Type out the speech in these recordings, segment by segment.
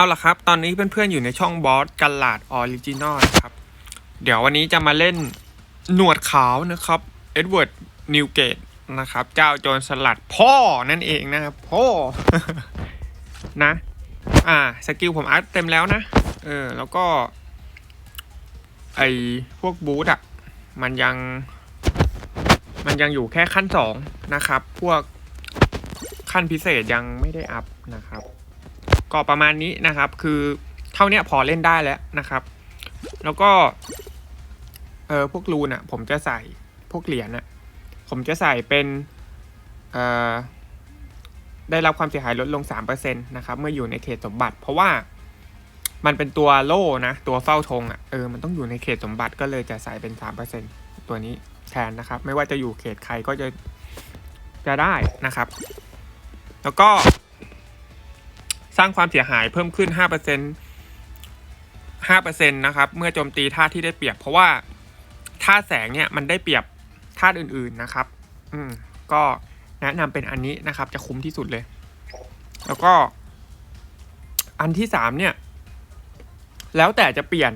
เอาล่ะครับ ตอนนี้เพื่อนๆอยู่ในช่องบอสกันลาดออริจินอลครับ เดี๋ยววันนี้จะมาเล่นหนวดขาวนะครับเอ็ดเวิร์ดนิวเกตนะครับ เจ้าโจรสลัดพ่อนั่นเองนะครับพ่อนะ อ่าสกิลผมอัพเต็มแล้วนะ เออ แล้วก็ ไอพวกบูธอะมันยัง มันยังอยู่แค่ขั้นสองนะครับ พวกขั้นพิเศษยังไม่ได้อัพนะครับ ก็ประมาณนี้นะครับ คือเท่านี้พอเล่นได้แล้วนะครับ แล้วก็เออพวกรูนอะผมจะใส่พวกเหรียญอะผมจะใส่เป็นเออได้รับความเสียหายลดลง 3%นะครับ เมื่ออยู่ในเขตสมบัติ เพราะว่ามันเป็นตัวโล่นะ ตัวเฝ้าธงอะ่ะเออมันต้องอยู่ในเขตสมบัติก็เลยจะใส่เป็น 3%ตัวนี้แทนนะครับ ไม่ว่าจะอยู่เขตใครก็จะจะได้นะครับ แล้วก็ สร้างความเสียหายเพิ่มขึ้น 5% 5%นะครับ เมื่อโจมตีท่าที่ได้เปรียบ เพราะว่าท่าแสงเนี่ยมันได้เปรียบท่าอื่นๆนะครับ อืม ก็แนะนำเป็นอันนี้นะครับ จะคุ้มที่สุดเลย แล้วก็ อันที่สามเนี่ย แล้วแต่จะเปลี่ยน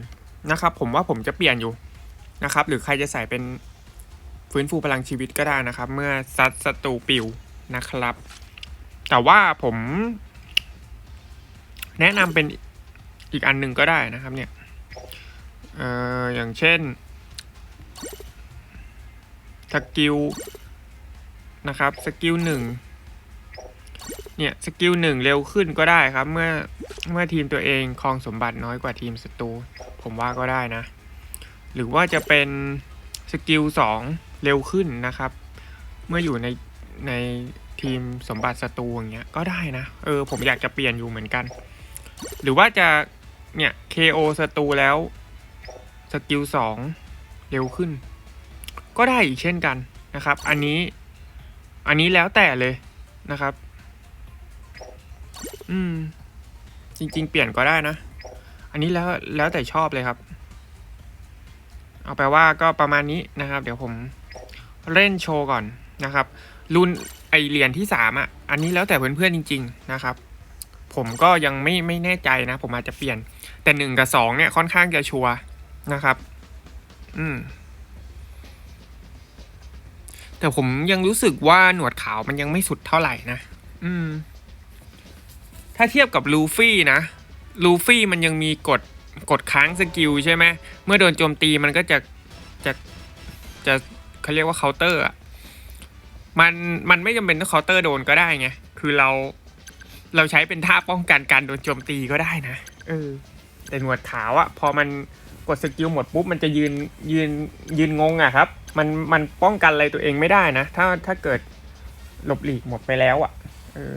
นะครับ ผมว่าผมจะเปลี่ยนอยู่นะครับ หรือใครจะใส่เป็นฟื้นฟูพลังชีวิตก็ได้นะครับ เมื่อซัดศัตรูปิวนะครับ แต่ว่าผม แนะนำเป็นอีกอันหนึ่งก็ได้นะครับเนี่ยเอ่ออย่างเช่นสกิลนะครับสกิลหนึ่งเนี่ยสกิลหนึ่งเร็วขึ้นก็ได้ครับ เมื่อเมื่อทีมตัวเองครองสมบัติน้อยกว่าทีมศัตรูผมว่าก็ได้นะ หรือว่าจะเป็นสกิลสองเร็วขึ้นนะครับ เมื่ออยู่ในในทีมสมบัติศัตรูอย่างเงี้ยก็ได้นะ เออผมอยากจะเปลี่ยนอยู่เหมือนกัน หรือว่าจะเนี่ย KO ศัตรูแล้วสกิลสองเร็วขึ้น ก็ได้อีกเช่นกันนะครับ อันนี้ อันนี้แล้วแต่เลยนะครับ อืม จริง ๆ เปลี่ยนก็ได้นะ อันนี้แล้วแล้วแต่ชอบเลยครับ เอาแปลว่าก็ประมาณนี้นะครับ เดี๋ยวผมเล่นโชว์ก่อนนะครับ รุ่นไอเหรียญที่สามอะ อันนี้แล้วแต่เพื่อนๆจริง ๆ นะครับ ผมก็ยังไม่ไม่แน่ใจนะ ผมอาจจะเปลี่ยน แต่หนึ่งกับสองเนี่ยค่อนข้างจะชัวนะครับ อืม แต่ผมยังรู้สึกว่าหนวดขาวมันยังไม่สุดเท่าไหร่นะ อืม ถ้าเทียบกับลูฟี่นะ ลูฟี่มันยังมีกดกดค้างสกิลใช่ไหม เมื่อโดนโจมตีมันก็จะจะจะเขาเรียกว่าเคาน์เตอร์อะ มันมันไม่จำเป็นต้องเคาน์เตอร์โดนก็ได้ไง คือเรา เราใช้เป็นท่าป้องกันการโดนโจมตีก็ได้นะเออ แต่หนวดขาวอะพอมันกดสกิลหมดปุ๊บมันจะยืนยืนยืนงงอะครับ มันมันป้องกันอะไรตัวเองไม่ได้นะ ถ้าถ้าเกิดหลบหลีกหมดไปแล้วอะเออ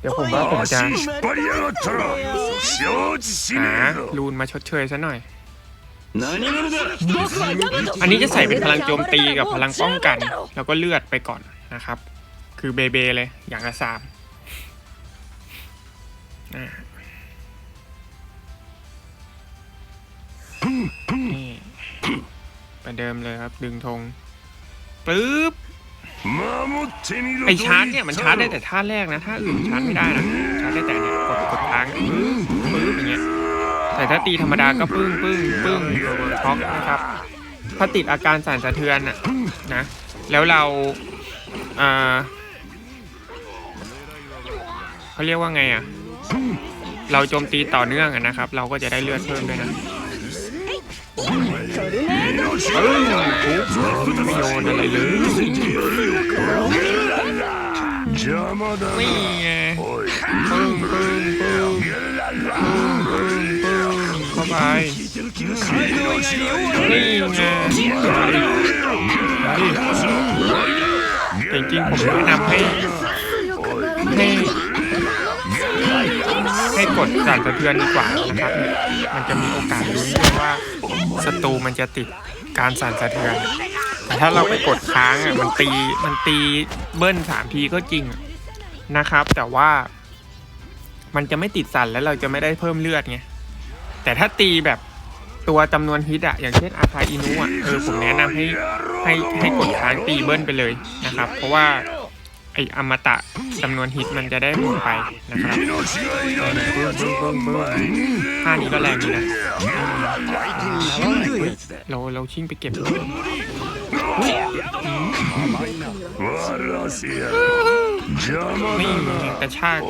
เดี๋ยวผมก็าผมจะหาลูนมาชดเชยซะหน่อย อันนี้จะใส่เป็นพลังโจมตีกับพลังป้องกัน แล้วก็เลือดไปก่อนนะครับ คือเบเบเลยอย่างละสาม ไประเดิมเลยครับ ดึงธงปึ๊บไอชาร์จเนี่ยมันชาร์จได้แต่ท่าแรกนะท่าอื่นชาร์จไม่ได้นะชาร์จได้แต่เนี่ยกดกดค้างปึ๊บปึ๊บอย่างเงี้ยแต่ถ้าตีธรรมดาก็ปึ้งปึ้งปึ้งช็อกนะครับถ้าติดอาการสั่นสะเทือนนะนะ แล้วเราเขาเรียกว่าไงอะ เราโจมตีต่อเนื่องนะครับ เราก็จะได้เลือดเพิ่มด้วยนะเอไม่โยนอะไรเลยไม่ไงปึ้งปึ้งปึ้เข้าไปนี่ไงจริงๆผมแนะนำให้ให้ ให้กดสั่นสะเทือนดีกว่านะครับ มันจะมีโอกาสลุ้นด้วยว่าศัตรูมันจะติดการสั่นสะเทือน แต่ถ้าเราไปกดค้างอะมันตีมันตีเบิ้ลสามทีก็จริงนะครับ แต่ว่ามันจะไม่ติดสั่นแล้วเราจะไม่ได้เพิ่มเลือดไง แต่ถ้าตีแบบตัวจำนวนฮิตอะอย่างเช่นอาคาอินุอะเออผมแนะนำให้ให้ให้กดค้างตีเบิ้ลไปเลยนะครับ เพราะว่า ไออมตะจำนวนฮิตมันจะได้หมดไปนะครับบึ้มบึ้มท่านี้ก็แรงดีนะเราเราชิงไปเก็บไม่กระชากโอ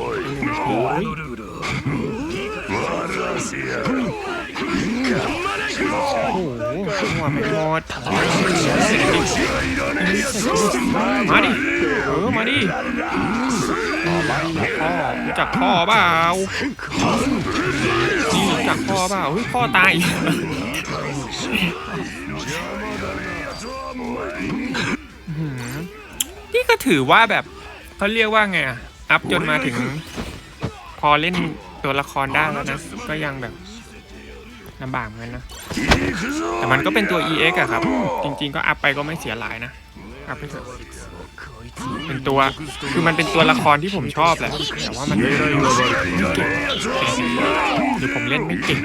หัวไม่หมดมาดิเออมาดิจับพ่อบ้าวานี่จับพ่อบ้ล่าเฮ้ยพ่อตายนี่ก็ถือว่าแบบเขาเรียกว่าไงอัพจนมาถึง พอเล่นตัวละครได้แล้วนะ ก็ยังแบบ ลำบากเหมือนนะ แต่มันก็เป็นตัว EX อะครับ จริง ๆ ก็อัพไปก็ไม่เสียหลายนะ อัพไปเถอะเป็นตัว คือมันเป็นตัวละครที่ผมชอบแหละ แต่ว่ามันเก่งหรือผมเล่นไม่เก่ง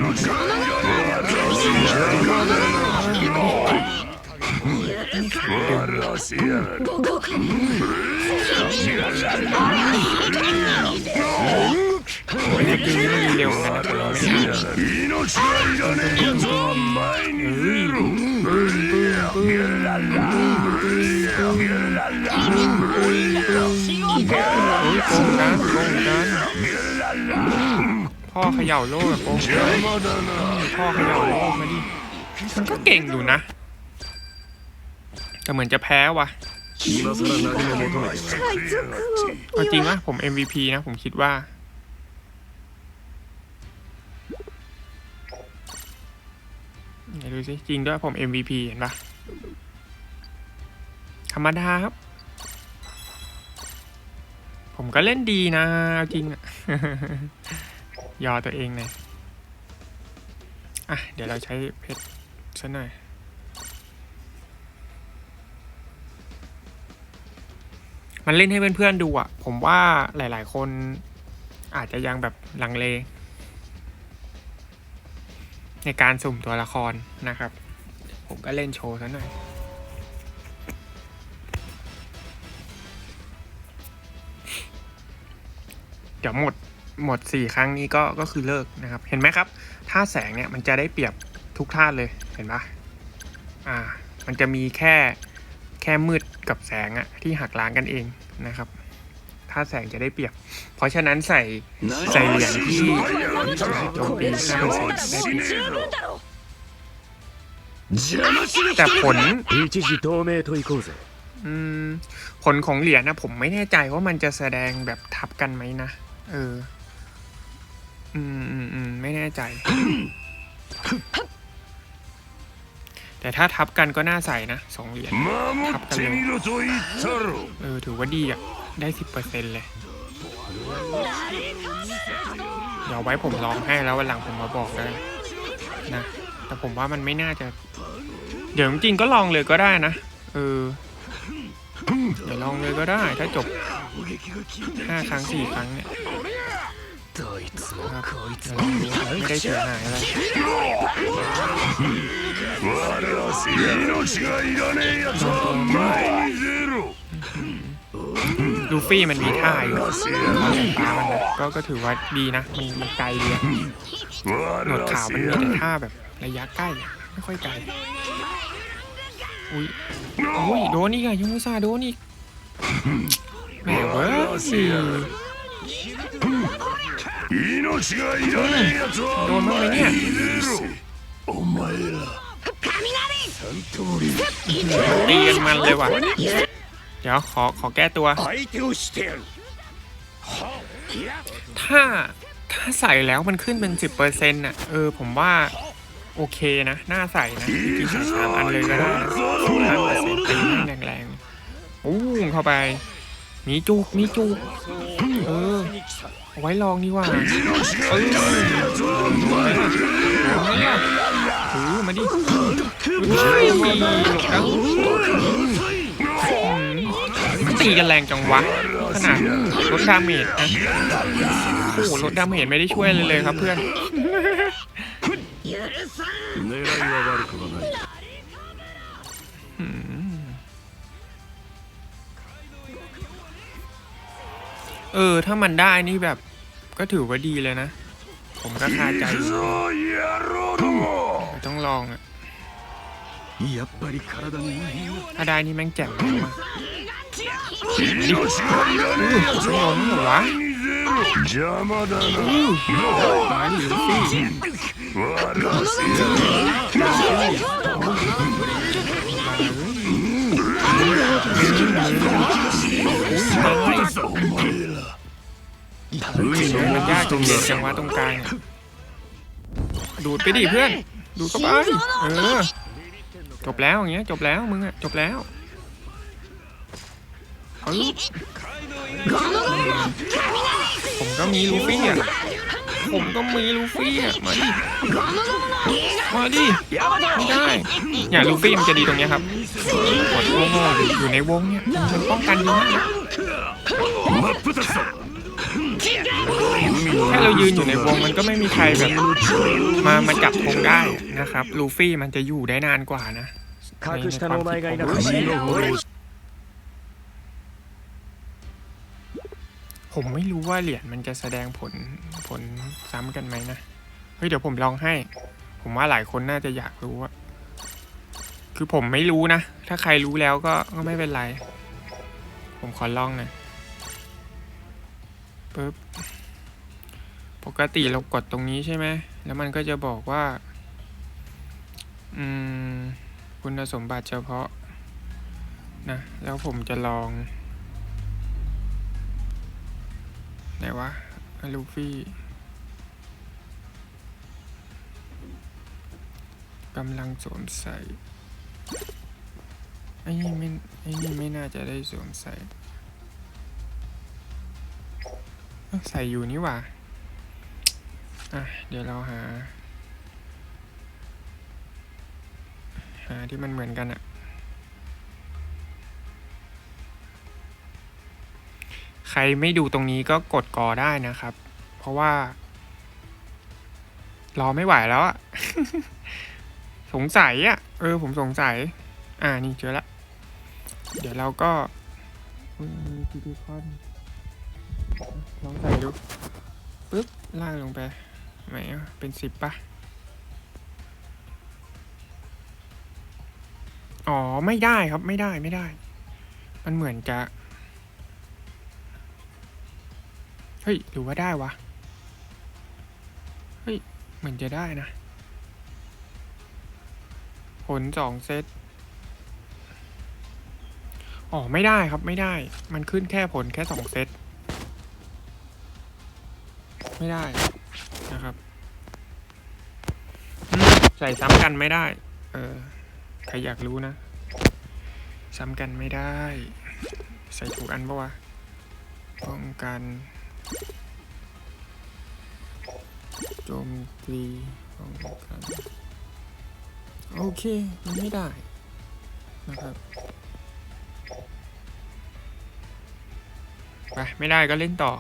เわせやがるไอ้สกิลนี้มันมีเร็วเหมือนกันนะผมยังไม่ได้อ่าน 命がいらねえやつは前に出ろ โอ้ยโกงกันโกงกันพ่อเขย่าโลกอะโกงกัน 邪魔だな พ่อเขย่าโลกมาดิ มันก็เก่งอยู่นะ แต่เหมือนจะแพ้ว่ะ 今さら何も求めてしてくれやがって เอาจริงว่าผม MVP นะ ผมคิดว่า ไหนดูสิจริงด้วยผม MVP เห็นปะธรรมดาครับ ผมก็เล่นดีนะเอาจริงอะยอตัวเองเลยอะ เดี๋ยวเราใช้เพชรซะหน่อยมันเล่นให้เพื่อนๆดูอะผมว่าหลายๆคนอาจจะยังแบบลังเล ในการสุ่มตัวละครนะครับ ผมก็เล่นโชว์ซะหน่อยเดี๋ยวหมดหมดสี่ครั้งนี้ก็ก็คือเลิกนะครับ เห็นไหมครับท่าแสงเนี่ยมันจะได้เปรียบทุกท่าเลยเห็นปะอ่า มันจะมีแค่แค่มืดกับแสงอะที่หักล้างกันเองนะครับ ธาแสงจะได้เปรียบ เพราะฉะนั้นใส่ใส่เหรียญที่โจมตีห้าเปอร์เซ็นต์ได้เปรียบแต่ผลผลของเหรียญนะผมไม่แน่ใจว่ามันจะแสดงแบบทับกันไหมนะ เออ อืมอืมอืมไม่แน่ใจ แต่ถ้าทับกันก็น่าใส่นะสองเหรียญทับกันเลยเออถือว่าดีอะ ได้สิบเปอร์เซ็นเลย เดี๋ยวไว้ผมลองให้แล้ววันหลังผมมาบอกได้นะ แต่ผมว่ามันไม่น่าจะ เดี๋ยวจริงๆก็ลองเลยก็ได้นะ เออ เดี๋ยวลองเลยก็ได้ ถ้าจบห้าครั้งสี่ครั้งเนี่ย どいつも ครับ こいつ เดี๋ยวลองดูไม่ได้เสียหายอะไร 笑わせや命がいらねえやつは前に出ろ ลูฟี่มันมีท่าอยู่ตามันก็ก็ถือว่าดีนะ มันมันไกลดีอะหนวดขาวมันมีแต่ท่าแบบระยะใกล้ ไม่ค่อยไกล อุ้ยอุ้ยโดนนี่ไงยูมูซาโดนอีกแหมเว้ยโดนบ้างไหมเนี่ยตีกันมันเลยว่ะ เดี๋ยวขอขอแก้ตัว ถ้าถ้าใส่แล้วมันขึ้นเป็นสิบเปอร์เซ็นต์อะ เออ ผมว่า โอเคนะ น่าใส่นะกินสามอันเลยก็ได้นะสามเปอร์นต์เแรงๆอู้เข้าไป มีจุก มีจุก เออเอาไว้ลองดีกว่าเออถือมาดิเฮ้ยหแล้ว ตีกันแรงจังวะ ขนาดลดดาเมจนะโอ้โหลดดาเมจไม่ได้ช่วยเลยเลยครับเพื่อนเออ ถ้ามันได้นี่แบบ ก็ถือว่าดีเลยนะ ผมก็คาใจต้องลองอะ やっぱり体にいいな ถ้าได้นี่แม่งแจ่มมาก 命がいらねえやつ ไม่ล は งเหรอวะ 前に出ろ邪魔だな มาดิลูฟี่ 笑わせやがるมันยากตรงเย็นจังวะตรงกลางอะดูดไปดิเพื่อน ดูดเข้าไป เออ จบแล้วอย่างเงี้ยจบแล้วมึงอะจบแล้วผมก็มีลูฟี่อะผมก็มีลูฟี่อะมาดิมาดิไม่ได้เนี่ยลูฟี่มันจะดีตรงเนี้ยครับกดวงอยู่ในวงเนี่ยมันป้องกันดีมาก แค่เรายืนอยู่ในวงมันก็ไม่มีใครแบบมามาจับคงได้นะครับ ลูฟี่มันจะอยู่ได้นานกว่านะในความคิดของผมผมไม่รู้ว่าเหรียญมันจะแสดงผลผลซ้ำกันไหมนะ เฮ้ยเดี๋ยวผมลองให้ ผมว่าหลายคนน่าจะอยากรู้ว่าคือผมไม่รู้นะ ถ้าใครรู้แล้วก็ก็ไม่เป็นไร ผมขอลองหน่อยปึ๊บ ปกติเรากดตรงนี้ใช่ไหม แล้วมันก็จะบอกว่า อืม คุณสมบัติเฉพาะ นะ แล้วผมจะลอง ไหนวะ ลูฟี่กำลังสวมใส่ ไอ้นี่ไม่ ไอ้นี่ไม่น่าจะได้สวมใส่ ใส่อยู่นี่หว่า อะ เดี๋ยวเราหา หาที่มันเหมือนกันอะใครไม่ดูตรงนี้ก็กดกอได้นะครับ เพราะว่า รอไม่ไหวแล้วอะสงสัยอะเออ ผมสงสัย อ่า นี่เจอละ เดี๋ยวเราก็อุ๊ยมีคอนลองใส่ดูปึ๊บล่างลงไป ไหนเป็นสิบปะอ๋อ ไม่ได้ครับไม่ได้ไม่ได้ มันเหมือนจะ เฮ้ย หรือว่าได้วะ เฮ้ย เหมือนจะได้นะ ผลสองเซต อ๋อ ไม่ได้ครับไม่ได้ มันขึ้นแค่ผลแค่สองเซต ไม่ได้ ใส่ซ้ำกันไม่ได้ เออ ใครอยากรู้นะ ซ้ำกันไม่ได้ ใส่ถูกอันปะวะ ป้องกัน โจมตีป้องกัน โอเคมันไม่ได้ นะครับไปไม่ได้ก็เล่นต่อ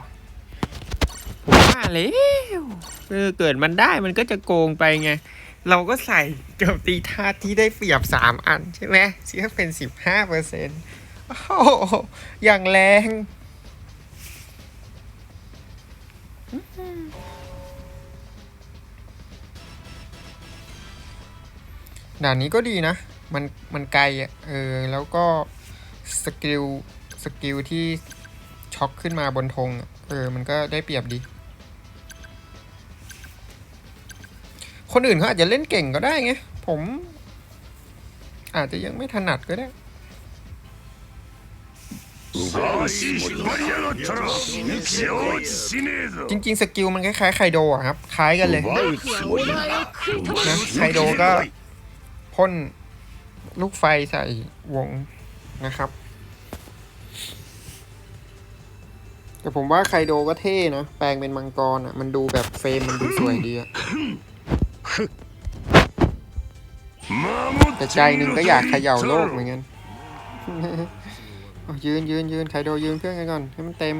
ผมว่าแล้วเออเกิดมันได้มันก็จะโกงไปไง เราก็ใส่โจมตีธาตุที่ได้เปรียบสามอันใช่ไหมเสียเป็นสิบห้าเปอร์เซ็นต์โอ้โหอย่างแรง ด่านนี้ก็ดีนะ มันมันไกลอะ เออ แล้วก็สกิล สกิลที่ช็อกขึ้นมาบนธงอะเออ มันก็ได้เปรียบดี คนอื่นเขาอาจจะเล่นเก่งก็ได้ไง ผม อาจจะยังไม่ถนัดก็ได้จริงๆ สกิลมันคล้ายๆไคโดครับ คล้ายกันเลยนะไคโดก็พ่นลูกไฟใส่วงนะครับ แต่ผมว่าไคโดก็เท่นะ แปลงเป็นมังกรอะ มันดูแบบเฟรมมันดูสวยดีอะ แต่ใจหนึ่งก็อยากเขย่าโลกเหมือนกันยืนยืนยืนไคโดยืนเพื่อนกันก่อนให้มันเต็ม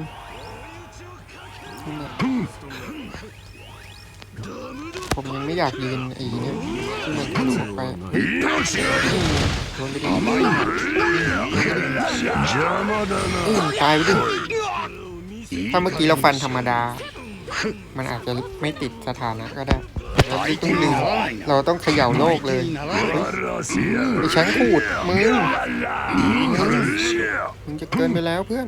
ผมยังไม่อยากยืนไอ้เนี่ยที่มันทะออกไปโดนไปดิตายไปดิถ้าเมื่อกี้เราฟันธรรมดา มันอาจจะไม่ติดสถานะก็ได้ ไม่ต้องลืมเราต้องเขย่าโลกเลยไปฉันพูดมึงมึงจะเกินไปแล้วเพื่อน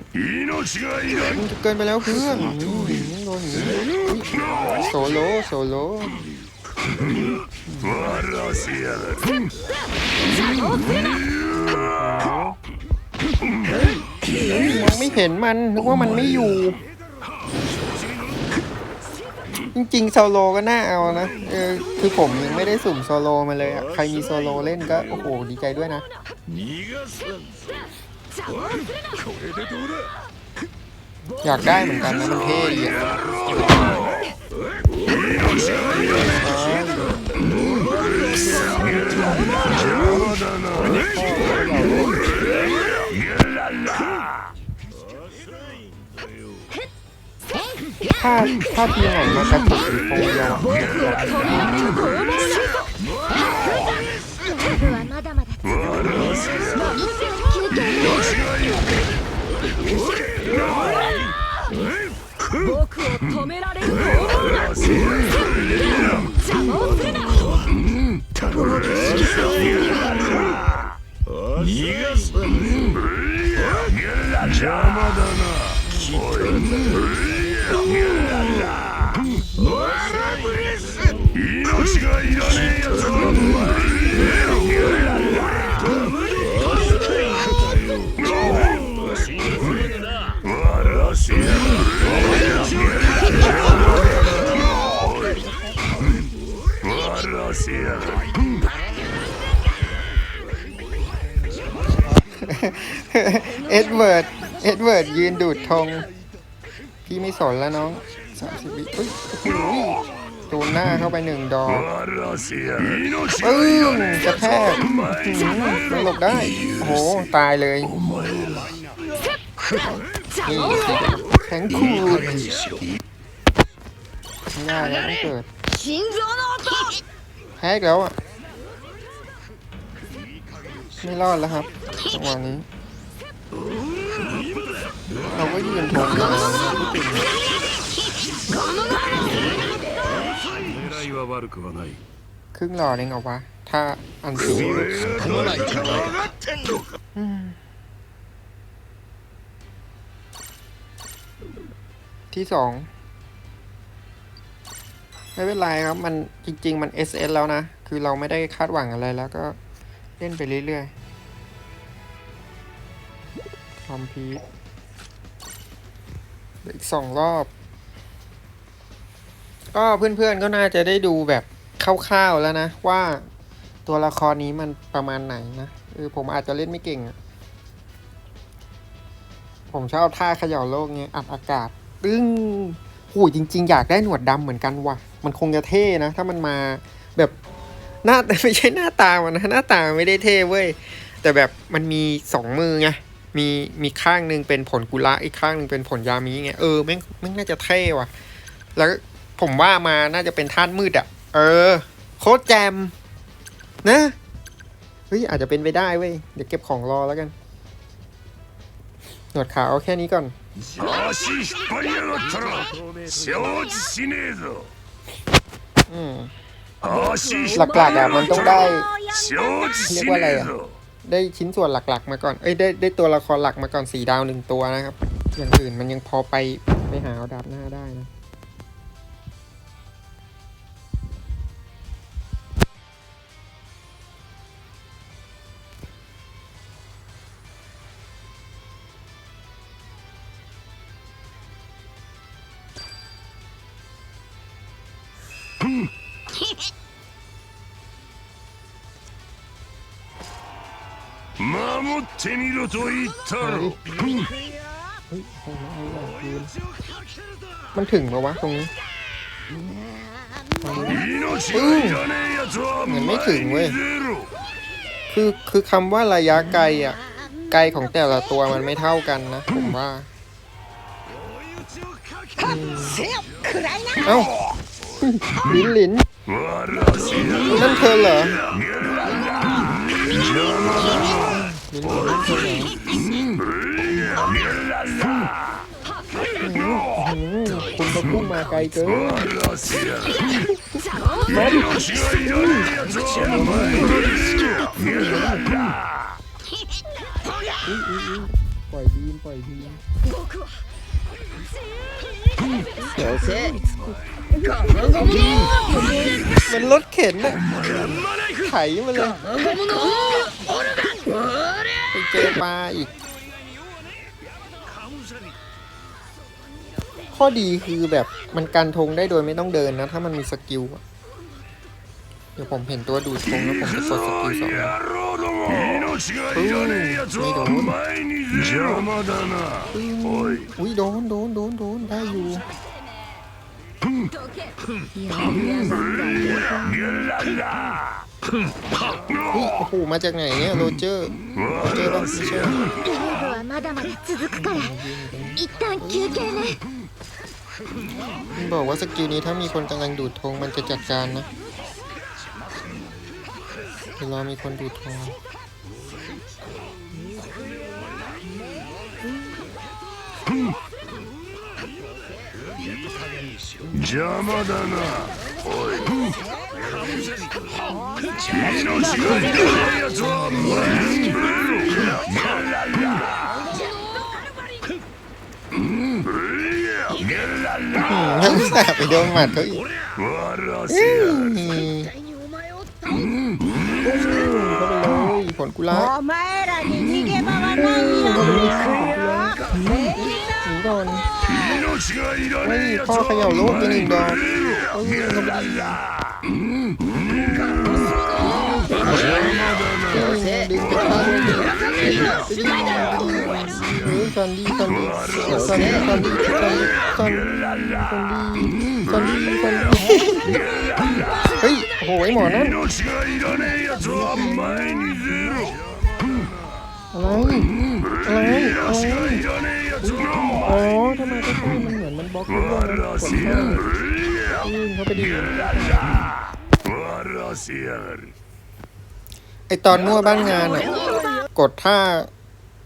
มึงจะเกินไปแล้วเพื่อนโนโซโลโซโลมองไม่เห็นมันนึกว่ามันไม่อยู่ จริงๆโซโลก็น่าเอานะเออคือผมยังไม่ได้สุ่มโซโลมาเลยใครมีโซโลเล่นก็โอ้โหดีใจด้วยนะอยากได้เหมือนกันนะมันเท่ดีอะ ถ้าถ้าทีมไหนมากระตุกหรือโเอ็ดเวิร์ด เอ็ดเวิร์ดยืนดูดธง พี่ไม่สนแล้วน้องสามสิบวิอุ้ยโอ้โหโดนหน้าเข้าไปหนึ่งดอกปึ้งกระแทกหลบได้ โอ้โห ตายเลย นี่แข็งคูดไม่ได้แล้วไม่เกิดแพ้แล้วอะ ไม่รอดแล้วครับจังหวะนี้ เราก็ยืนทงกันเลยนะพี่ปิ่น 狙いは悪くはない ครึ่งหลอดเองเหรอวะ ถ้าอันสี えかないか分かってんのか ที่สอง ไม่เป็นไรครับ มันจริง ๆ มัน SS แล้วนะ คือเราไม่ได้คาดหวังอะไรแล้วก็ เล่นไปเรื่อยๆคอมพีทอีกสองรอบ ก็เพื่อนๆก็น่าจะได้ดูแบบคร่าวๆแล้วนะ ว่าตัวละครนี้มันประมาณไหนนะเออผมอาจจะเล่นไม่เก่ง ผมชอบท่าเขย่าโลกเนี้ยอัดอากาศตึ้งโหจริง ๆ อยากได้หนวดดำเหมือนกันว่ะ มันคงจะเท่นะ ถ้ามันมาแบบ หน้าแต่ไม่ใช่หน้าตามันนะหน้าตาไม่ได้เท่เว้ยแต่แบบมันมีสองมือไงมีมีข้างหนึ่งเป็นผลกุละอีกข้างหนึ่งเป็นผลยามีไงเออแม่งแม่งน่าจะเท่ว่ะ แล้วผมว่ามาน่าจะเป็นท่านมืดอะ่ะ เออ โคตรแจม นะเฮ้ยอาจจะเป็นไปได้เว้ยเดี๋ยวเก็บของรอแล้วกันหนวดขาวแค่นี้ก่อนอืม หลักๆอะมันต้องได้เรียกว่าอะไรอะได้ชิ้นส่วนหลักๆ มาก่อนเอ้ยได้ได้ตัวละครหลักมาก่อนสี่ดาวหนึ่งตัวนะครับ อย่างอื่นมันยังพอไปไปหาาดาบหน้าได้นะ ってみろと言ったろ เฮ้ยเอาละเอาละคืนมันถึงปะวะตรงนี้ 命がいらねえやつは前に出ろ คือคือคำว่าระยะไกลอ่ะ ไกลของแต่ละตัวมันไม่เท่ากันนะ ผมว่า เอ้า ลิ้นลิ้น 笑わせやがる นั่นเธอเหรอลิ้ มีลูกเล่นตัวไหนคุณมาพุ่งมาไกลเกินแม่ปล่อยบีมปล่อยบีมเดี๋ยวเซ่มันรถเข็นน่ะไถมันเลย ไปเจอปลาอีก ข้อดีคือแบบมันการทงได้โดยไม่ต้องเดินนะ ถ้ามันมีสกิลเดี๋ยวผมเห็นตัวดูดทงแล้วผมจะกดสกิลสองปึ้งไม่โดนปึ้งอุ้ยโดนโดนโดนโดนได้อยู่ อุ้ยโอ้โหมาจากไหนเนี่ยโรเจอร์โรเจอร์ป่ะไม่ใช่ 勝負はまだまだ続くから一旦休憩ね มันบอกว่าสกิลนี้ถ้ามีคนกำลังดูดธงมันจะจัดการนะเดี๋ยวรอมีคนดูดธง 邪魔だなおい命が痛いやつは全เน้องสาไปโดนหมัดเขาอีกผลกุลาโดน ไม่มีข้อเขย่าโลกที่นี่ดอกซอมบี้ซอมบี้ซอมบี้ซอมบี้ซอมบี้ซอมบี้ซอมบี้เฮ้ยโหไอหมอนั่น อะไร อะไรอะไโอ้ทำไมก็ใช่มันเหมือนมันบล็อกทุกอย่างกดไม่ยิเขาไปดีไอตอนมั่วบ้านงานอะ กดท่า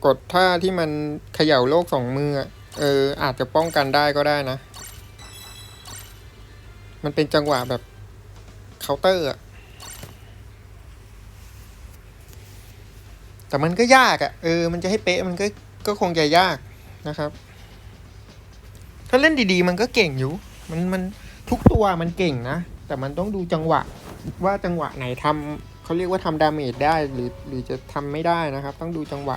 กดท่าที่มันเขย่าโลกสองมือเออ อาจจะป้องกันได้ก็ได้นะ มันเป็นจังหวะแบบเคาน์เตอร์อะ แต่มันก็ยากอะเออมันจะให้เป๊ะมันก็ก็คงจะยากนะครับ ถ้าเล่นดีๆ มันก็เก่งอยู่ มันมันทุกตัวมันเก่งนะ แต่มันต้องดูจังหวะว่าจังหวะไหนทำเขาเรียกว่าทำดาเมจได้หรือหรือจะทำไม่ได้นะครับ ต้องดูจังหวะ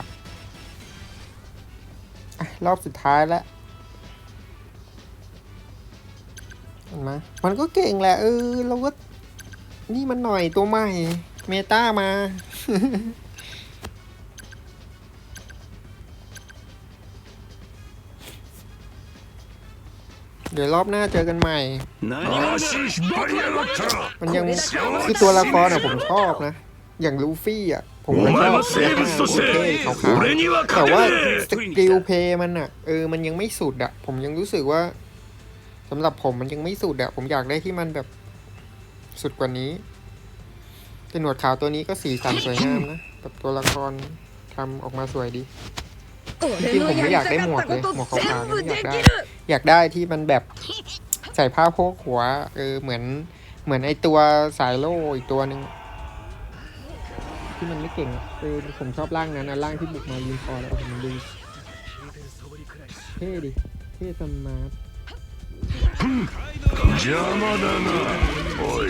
อะรอบสุดท้ายแล้วเห็นไหมมันก็เก่งแหละเออเราก็นี่มันหน่อยตัวใหม่ เมตามา เดี๋ยวรอบหน้าเจอกันใหม่ มันยังคือตัวละครเนี่ยผมชอบนะ อย่างลูฟี่อะผมก็ชอบเสีโอเคเขาขาวแต่ว่าสกิลเพย์มันอะเออมันยังไม่สุดอะผมยังรู้สึกว่าสำหรับผมมันยังไม่สุดอะผมอยากได้ที่มันแบบสุดกว่านี้แต่หนวดขาวตัวนี้ก็สีสันสวยงามนะแบบตัวละครทำออกมาสวยดี 俺のやりたかったこと全部できる อยากได้ที่มันแบบใส่ผ้าโพกหัว เออเหมือนเหมือนไอตัวสายโล่อีกตัวหนึ่งที่มันไม่เก่งอะเออผมชอบร่างนั้นนะร่างที่บุกมายืนคอแล้วโอ้โหมันดูเท่ดิเท่สมาร์ท 邪魔だなおい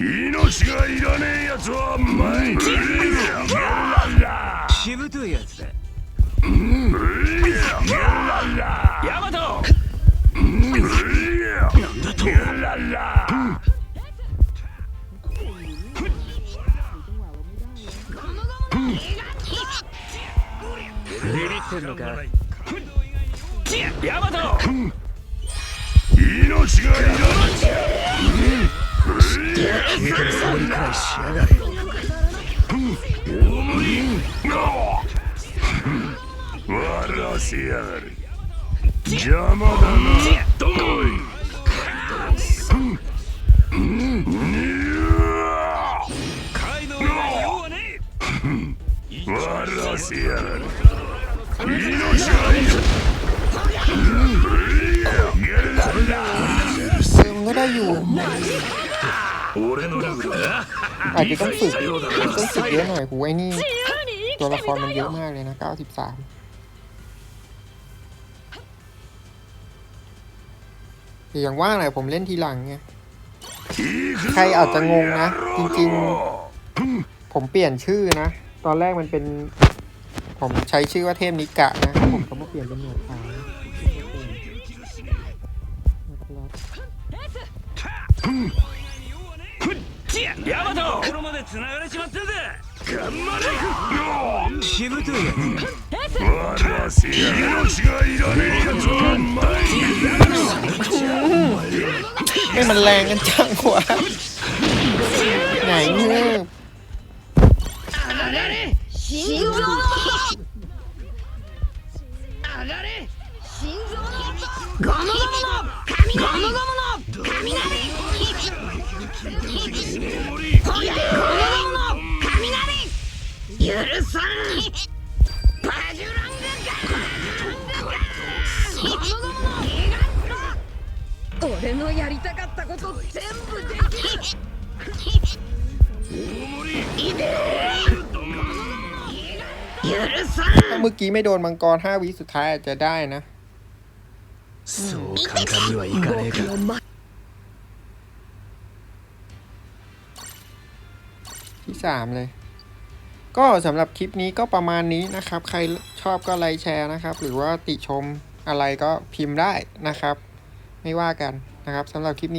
命がいらねえやつは前に出ろしぶといやつだヤマトなん。だとビビってん。のかヤマト！命がいらない軽快触りくらいしやがれ重い笑わせやがれ邪魔だなどい笑わせやがれ命がいる เอมก็ได้อยู่ อาจจะต้องฝึกต้องฝึกเยอะหน่อยหูไอ้นี่ ตัวละครมันเยอะมากเลยนะ 93อย่างว่าหน่อยผมเล่นทีหลังไงใครอาจจะงงนะ จริงๆ ผมเปลี่ยนชื่อนะ ตอนแรกมันเป็น ผมใช้ชื่อว่าเทพนิกะนะ ผมก็มาเปลี่ยนเป็นหนวดขาว ヤマトここまで繋がれちまってんだ頑張れしぶとい笑わせやがる命がいらねえやつは前に ไม่มันแรงกันจังวะไหนเงือบ 心臓の上がれ心臓のゴムゴムの雷ゴムゴムの雷 ゴムゴムの雷許さんバジュランガゴムゴムのギガン俺のやりたかったこと全部できる 許さん ถ้าเมื่อกี้ไม่โดนมังกร 5 วิสุดท้ายอาจจะได้นะ そう簡単にはいかねえか ที่ 3 เลย ก็สำหรับคลิปนี้ก็ประมาณนี้นะครับ ใครชอบก็ไลค์แชร์นะครับ หรือว่าติชมอะไรก็พิมพ์ได้นะครับ ไม่ว่ากันนะครับสำหรับคลิปนี้